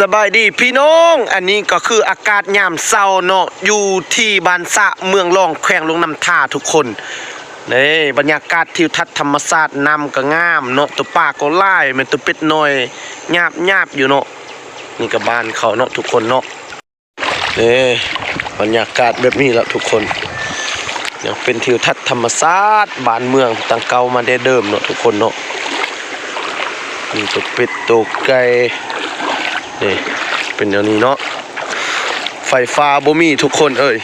สบายดีพี่น้อง อันนี้ก็คืออากาศยามเช้าเนาะอยู่ที่บ้านสะเมืองรองแขวงลงน้ำท่าทุกคนนี่บรรยากาศทิวทัศน์ธรรมศาสตร์นำก็งามเนาะตัวป่าก็ไล่แมันตัวเป็ดน้อยหยาบหยาบอยู่เนาะนี่ก็บ้านเขาเนาะทุกคนเนาะนี่บรรยากาศแบบนี้แหละทุกคนยังเป็นทิวทัศน์ธรรมศาสตร์บ้านเมืองตั้งเก่ามาได้เดิมเนาะทุกคนเนาะนี่ตัวเป็ดตัวไก่ นี่เป็นอย่างนี้เนาะไฟฟ้าบ่มีทุกคนเอ้ย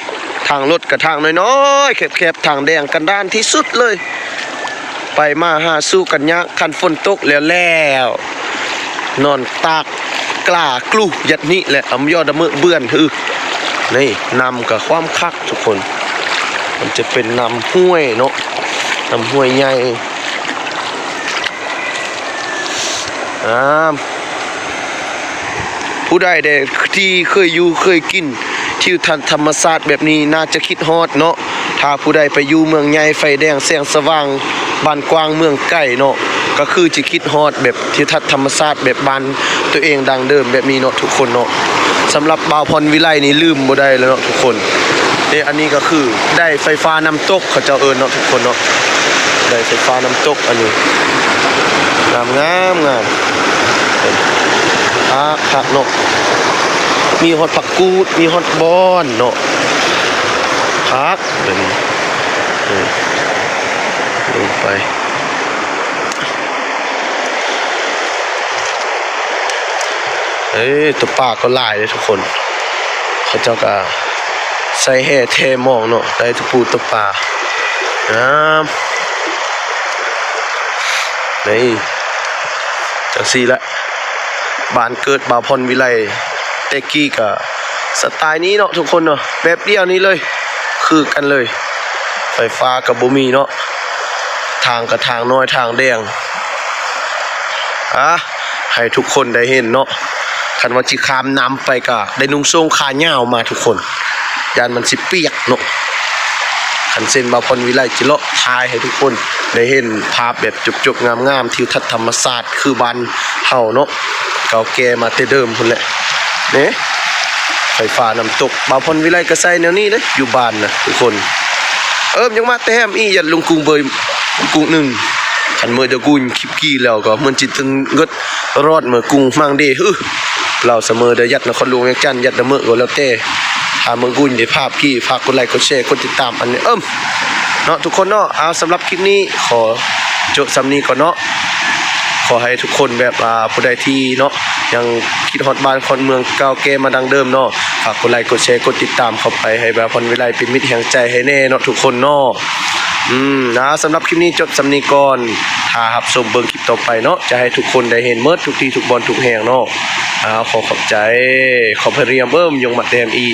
ทางรถกับทางน้อยๆแคบๆทางแดงกันด้านที่สุดเลย ไปมาหาสู้กันยากคันฝนตกแล้วแล้วนอนตากกล้ากลูยัดนี้แหละอำยอดมือเบื่อนคือนี่นำกับความคักทุกคน มันจะเป็นนำห้วยเนาะนำห้วยใหญ่อ่า ผู้ใดได้ที่เคยอยู่เคยกินทิวทันธรรมศาสตร์แบบนี้น่าจะคิดฮอดเนาะถ้าผู้ใดไปอยู่เมืองใหญ่ไฟแดงแสงสว่างบ้านกว้างเมืองใกล้เนาะก็คือจะคิดฮอดแบบทิวทัศน์ธรรมศาสตร์แบบบ้านตัวเองดังเดิมแบบนี้เนาะทุกคนเนาะสำหรับบ่าวพรวิไลนี่ลืมบ่ได้แล้วเนาะทุกคนเด้อันนี้ก็คือได้ไฟฟ้าน้ำตกเขาเจ้าเอิ้นเนาะทุกคนเนาะได้ไฟฟ้าน้ำตกอันนี้งามงามงาม พักพักเนาะมีฮอตผักกูด มีฮอตบอนเนาะพักเดี๋ยวนี้นี่ลงไปเอ้ยตัวปลาก็ลายเลยทุกคน เขาเจ้าก็ใส่แห่เทมองเนาะได้ทุกปูตัวปลาน้ำนี่จังซี่ละ บ้านเกิดบาพรวิไลเตกี้กับสไตล์นี้เนาะทุกคนเนาะแบบเดียวนี้เลย คือกันเลย ไฟฟ้ากับบุมีเนาะทางกับทางน้อยทางแดงอะให้ทุกคนได้เห็นเนาะคันว่าจิคามนำไปก็ได้นุ่งทรงขาเหย้ามาทุกคนยานมันสิเปียกเนาะคันเส้นบาพรวิไลจิเลาะทายให้ทุกคนได้เห็นภาพแบบจุกๆงามๆทิวทัศน์ธรรมศาสตร์คือบ้านเฮาเนาะ เก่าแก่มาแต่เดิมพุ่นแหละเนี่ยไฟฟ้าน้ำตกบาวพรวิไลก็ใส่แนวนี้เลยอยู่บ้านนะทุกคน เอิมยังมาแต้มอียัดลงกรุงเบยกรุงหนึ่งขันเมื่อจะกุนคลิปกี้แล้วก็เหมือนจิตตึงเงดรอดเมื่อกุงมังเดฮึเราเสมอเดยัดนครหลวงแยกจันยัดเดเมื่อก็แล้วแต่ถ้าเมืองกุนได้ภาพกี้ฝากกดไลค์กดแชร์กดติดตามอันนี้เอิมเนาะทุกคนเนาะเอาสำหรับคลิปนี้ขอจบสำนีก่อนเนาะ ขอให้ทุกคนแบบอ่าผู้ใดที่เนาะยังคิดฮอดบ้านคนเมืองเก่าแก่มาดังเดิมเนาะฝากกดไลค์กดแชร์กดติดตามเข้าไปให้แบบพรวิไลเป็นมิตรแห่งใจให้แน่เนาะทุกคนเนาะอืมนะสำหรับคลิปนี้จบสำนีก่อนถ้ารับชมเบิ่งคลิปต่อไปเนาะจะให้ทุกคนได้เห็นเมิดทุกที่ทุกบอลทุกแห่งเนาะอ้าวขอขอบใจขอบพระเรียมเบิ่มยงมัดแดมอี